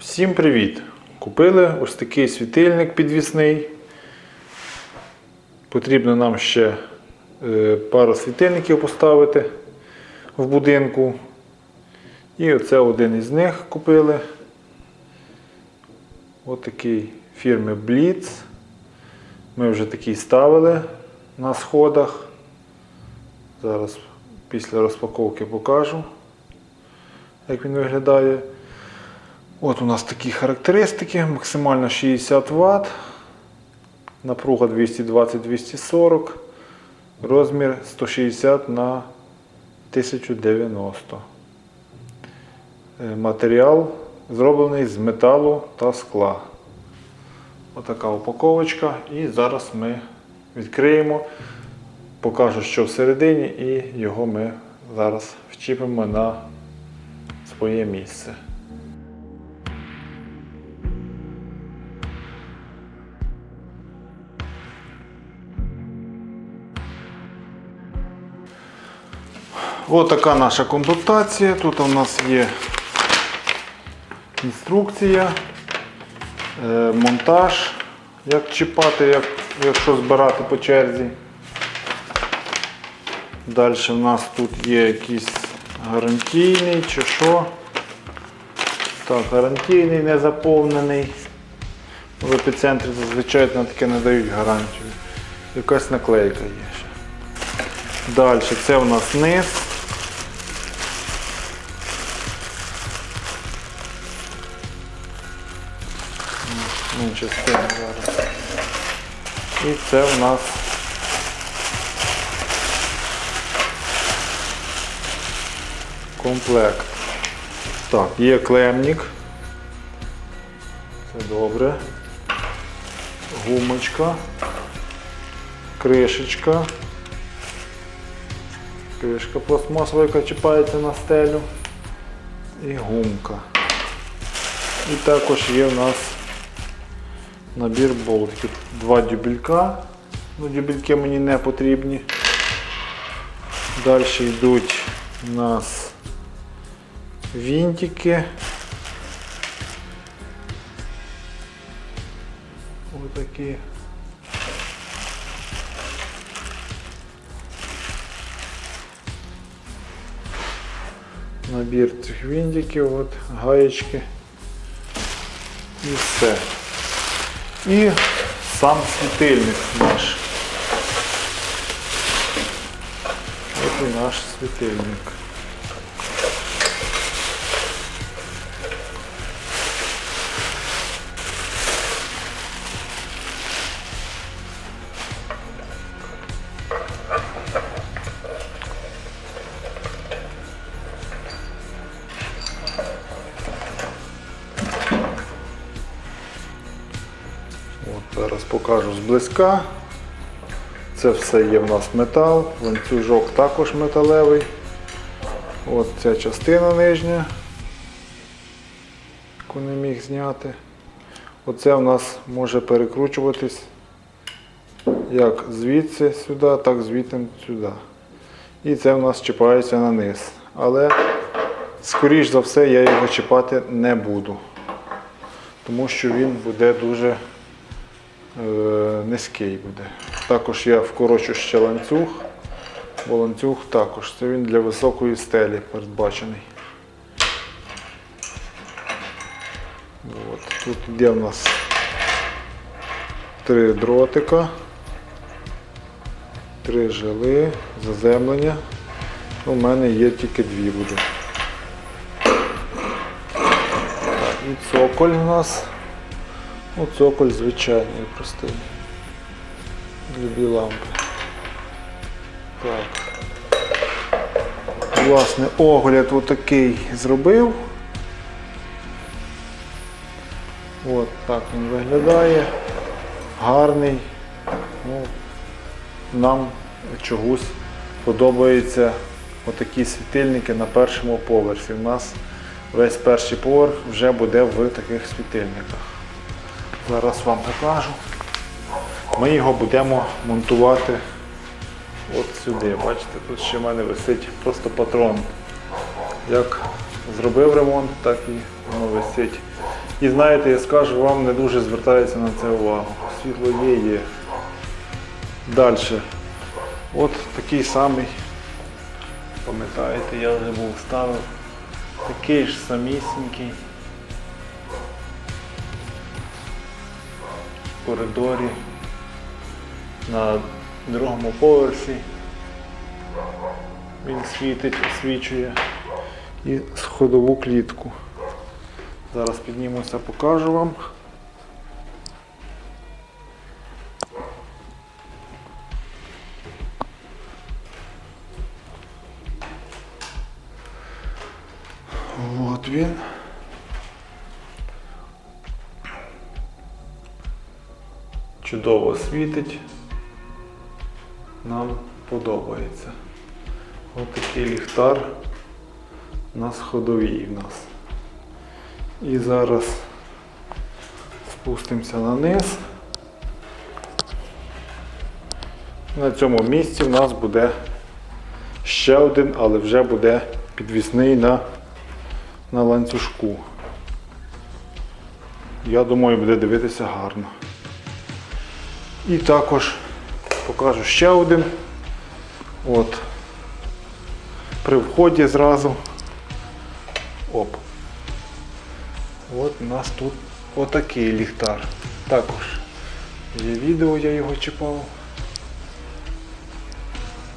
Всім привіт! Купили ось такий світильник підвісний. Потрібно нам ще е, пару світильників поставити в будинку. І оце один із них купили. Ось такий фірми Blitz. Ми вже такий ставили на сходах. Зараз після розпаковки покажу, як він виглядає. От у нас такі характеристики, максимально 60 Вт, напруга 220-240, розмір 160 на 1090. Е, Матеріал зроблений з металу та скла. Отака упаковочка. І зараз ми відкриємо, покажу, що всередині, і його ми зараз вчіпимо на своє місце. Ось така наша комплектація. Тут у нас є інструкція, е, монтаж, як чіпати, як, якщо збирати по черзі. Далі в нас тут є якийсь гарантійний чи що. Так, гарантійний, не заповнений. В епіцентрі зазвичай на таке не дають гарантію. Якась наклейка є ще. Далі це у нас низ. Ну, частина зараз. І це у нас комплект. Так, є клемник. Це добре. Гумочка. Кришечка. Кришка пластмасова, яка чіпається на стелю. І гумка. І також є в нас набір болтиків. Два дюбелька. Ну, дюбельки мені не потрібні. Далі йдуть у нас вінтики. Отакі. Набір цих вінтиків, от, гаєчки. І все. І сам світильник наш. Ось наш світильник. Покажу зблизька. Це все є в нас метал, ланцюжок також металевий. От ця частина нижня, яку не міг зняти. Оце в нас може перекручуватись як звідси сюди, так звідти сюди. І це в нас чіпається на низ. Але, скоріш за все, я його чіпати не буду, тому що він буде дуже низький буде. Також я вкорочу ще ланцюг, бо ланцюг також. Це він для високої стелі передбачений. От. Тут є в нас три дротика, три жили, заземлення. У мене є тільки дві буде. І цоколь у нас. Ну, цоколь звичайний, простий. Любі лампи. Так. Власне, огляд отакий зробив. От так він виглядає. Гарний. Ну, нам чогось подобаються отакі світильники на першому поверсі. У нас весь перший поверх вже буде в таких світильниках. Зараз вам покажу. Ми його будемо монтувати от сюди. Бачите, тут ще в мене висить просто патрон. Як зробив ремонт, так і воно висить. І знаєте, я скажу, вам не дуже звертається на це увагу. Світло є, є. Далі. От такий самий. Пам'ятаєте, я вже був ставив. Такий ж самісінький. Коридорі. На другому поверсі. Він світить, освічує. І сходову клітку. Зараз піднімуся, покажу вам. Чудово світить. Нам подобається. Ось такий ліхтар на сходовій в нас. І зараз спустимося на низ. На цьому місці в нас буде ще один, але вже буде підвісний на, на ланцюжку. Я думаю, буде дивитися гарно. І також покажу ще один. От. При вході зразу. Оп. От у нас тут отакий ліхтар. Також є відео, я його чіпав.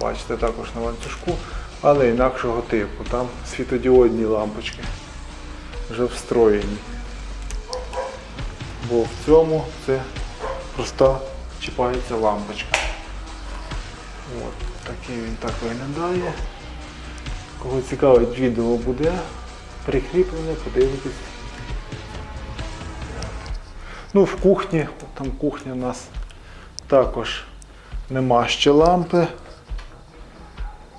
Бачите, також на ланцюжку, але інакшого типу. Там світодіодні лампочки вже встроєні. Бо в цьому це проста чіпається лампочка. От, такий він так виглядає. Кого цікавить відео буде прикріплене, подивитись. Ну, в кухні, там кухня у нас також нема ще лампи.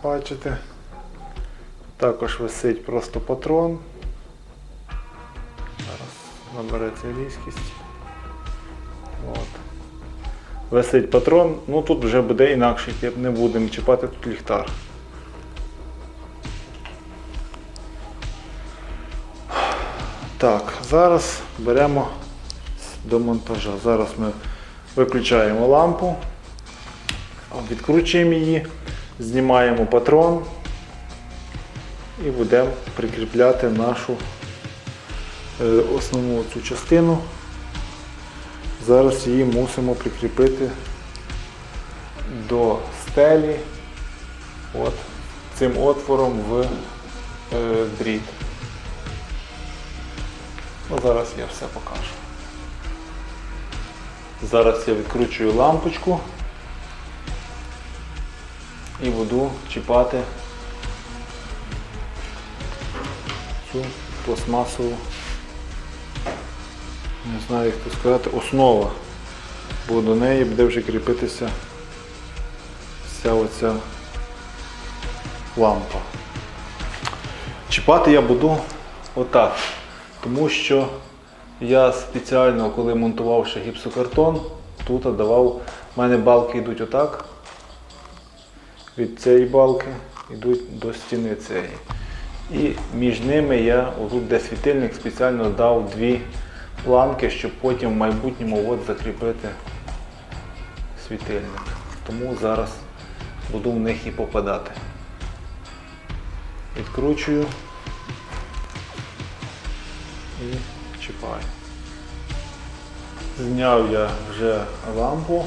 Бачите? Також висить просто патрон. Зараз набереться різкість. Висить патрон, ну тут вже буде інакший тип, не будемо чіпати тут ліхтар. Так, зараз беремо до монтажа. Зараз ми виключаємо лампу, відкручуємо її, знімаємо патрон і будемо прикріпляти нашу е, основну цю частину. Зараз її мусимо прикріпити до стелі от цим отвором в е, дріт. Ну, зараз я все покажу. Зараз я відкручую лампочку і буду чіпати цю пластмасову, не знаю як це сказати, основа, бо до неї буде вже кріпитися вся оця лампа. Чіпати я буду отак, тому що я спеціально, коли монтував ще гіпсокартон, тут давав, у мене балки йдуть отак. Від цієї балки йдуть до стіни цієї. І між ними я, отут де світильник, спеціально дав дві планки, щоб потім в майбутньому от закріпити світильник. Тому зараз буду в них і попадати. Відкручую і чіпаю. Зняв я вже лампу.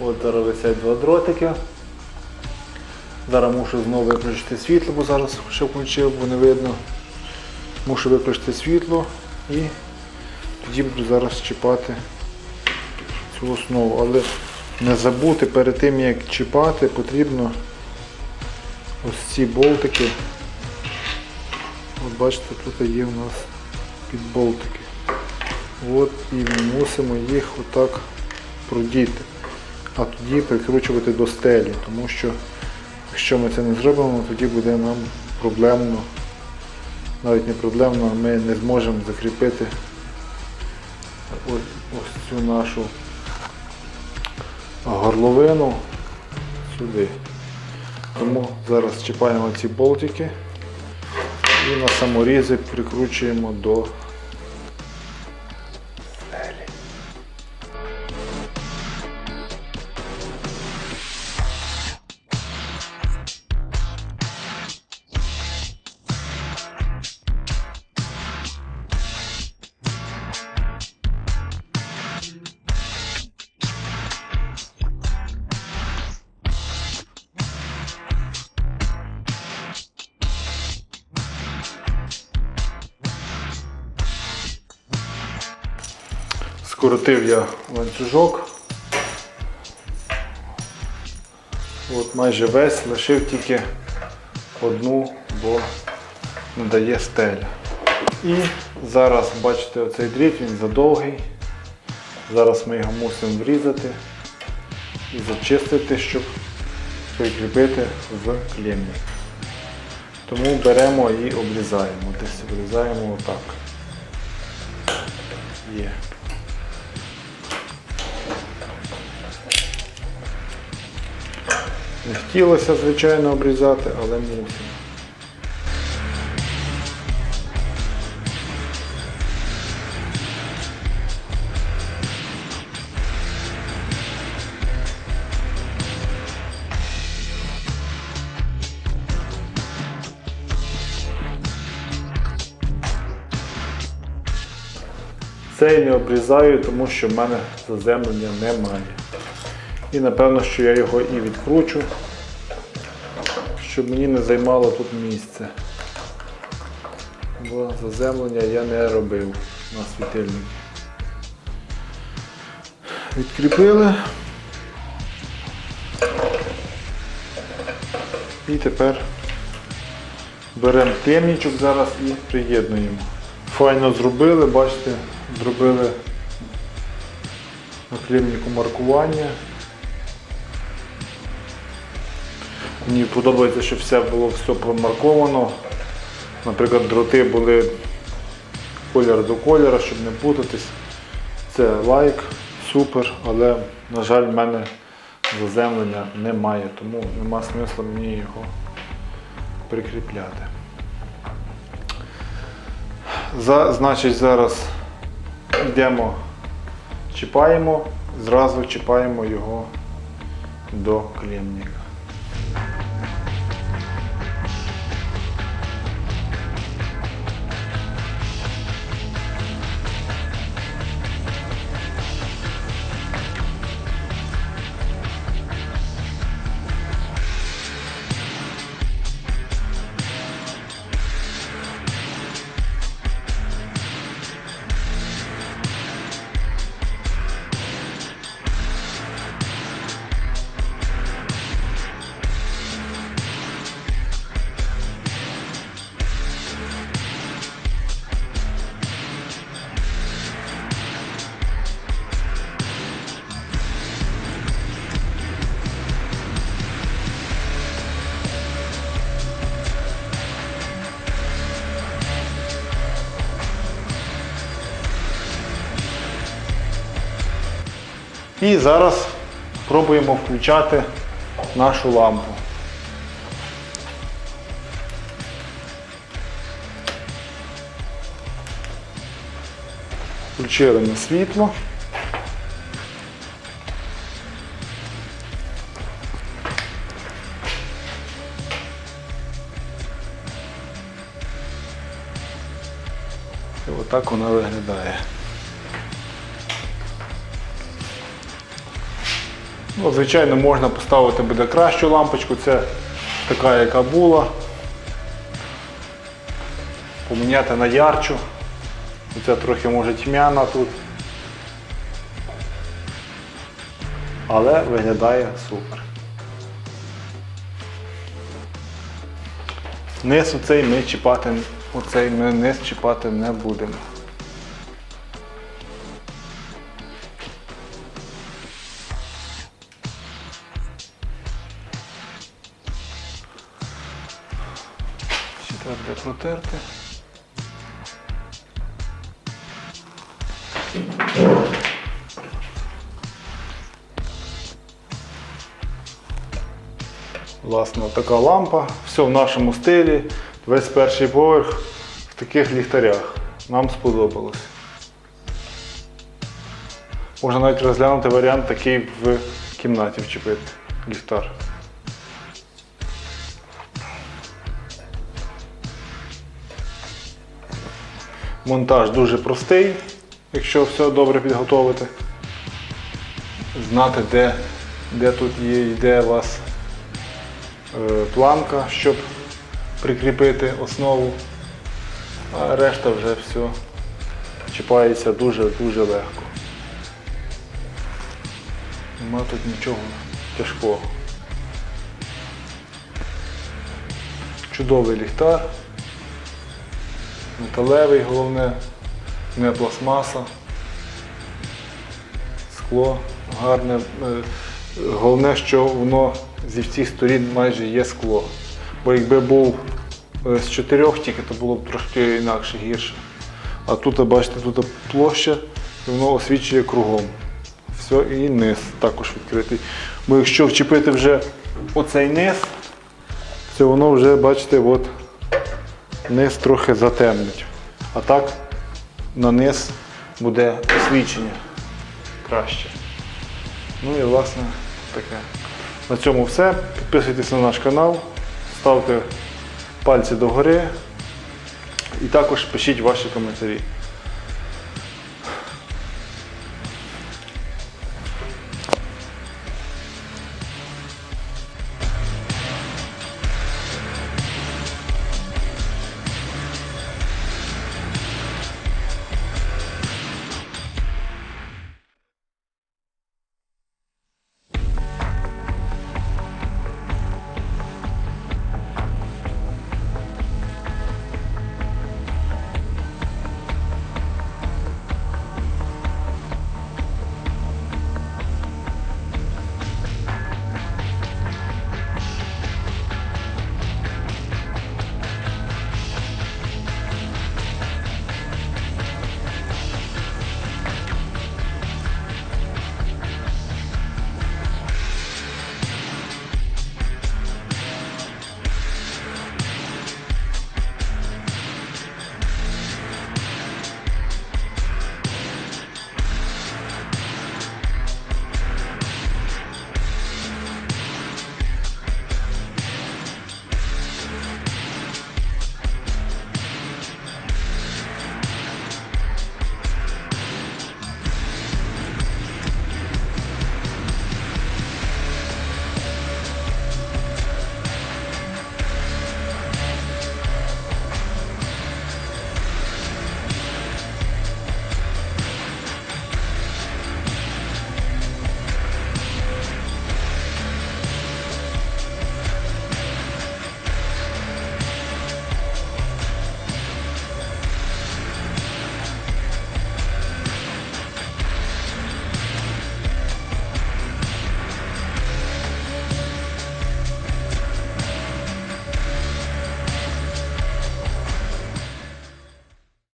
От зараз висять два дротики. Зараз мушу знову виключити світло, бо зараз ще включив, бо не видно. Мушу виключити світло і тоді буду зараз чіпати цю основу. Але не забути перед тим як чіпати потрібно ось ці болтики. От бачите, тут є в нас підболтики. От і ми мусимо їх отак продіти, а тоді прикручувати до стелі, тому що якщо ми це не зробимо, тоді буде нам проблемно, навіть не проблемно, ми не зможемо закріпити ось, ось цю нашу горловину сюди. Тому зараз чіпаємо ці болтики і на саморізи прикручуємо до Скоротив я ланцюжок. От майже весь, лишив тільки одну, бо не дає стеля. І зараз, бачите, оцей дріт, він задовгий. Зараз ми його мусимо врізати і зачистити, щоб прикріпити в клемник. Тому беремо і обрізаємо. Десь обрізаємо отак. Є. Не хотілося, звичайно, обрізати, але мусимо. Цей не обрізаю, тому що в мене заземлення немає. І напевно, що я його і відкручу, щоб мені не займало тут місце. Бо заземлення я не робив на світильнику. Відкріпили. І тепер беремо темнічок зараз і приєднуємо. Файно зробили, бачите, зробили наклінніку маркування. Мені подобається, щоб все було все промарковано. Наприклад, дроти були колір до кольора, щоб не путатись. Це лайк, супер, але, на жаль, в мене заземлення немає, тому нема смисла мені його прикріпляти. За, значить, зараз йдемо, чіпаємо, зразу чіпаємо його до клемника. І зараз пробуємо включати нашу лампу. Включили на світло. І отак вона виглядає. Ну, звичайно, можна поставити буде кращу лампочку, це така, яка була. Поміняти на ярчу. Оця трохи може тьмяна тут. Але виглядає супер. Низ оцей ми чіпати, оцей ми низ чіпати не будемо. Треба. Власне, така лампа. Все в нашому стилі. Весь перший поверх в таких ліхтарях. Нам сподобалось. Можна навіть розглянути варіант такий в кімнаті вчепити ліхтар. Монтаж дуже простий, якщо все добре підготовити. Знати, де, де тут є, йде у вас е, планка, щоб прикріпити основу, а решта вже все чіпається дуже-дуже легко. Нема тут нічого тяжкого. Чудовий ліхтар. Металевий головне, не пластмаса. Скло гарне. Е, Головне, що воно зі всіх сторін майже є скло. Бо якби був е, з чотирьох тільки, то було б трошки інакше гірше. А тут, бачите, тут площа, і воно освічує кругом. Все, і низ також відкритий. Бо якщо вчепити вже оцей низ, то воно вже, бачите, от низ трохи затемнить. А так на низ буде освічення краще. Ну і власне таке. На цьому все. Підписуйтесь на наш канал, ставте пальці догори і також пишіть ваші коментарі.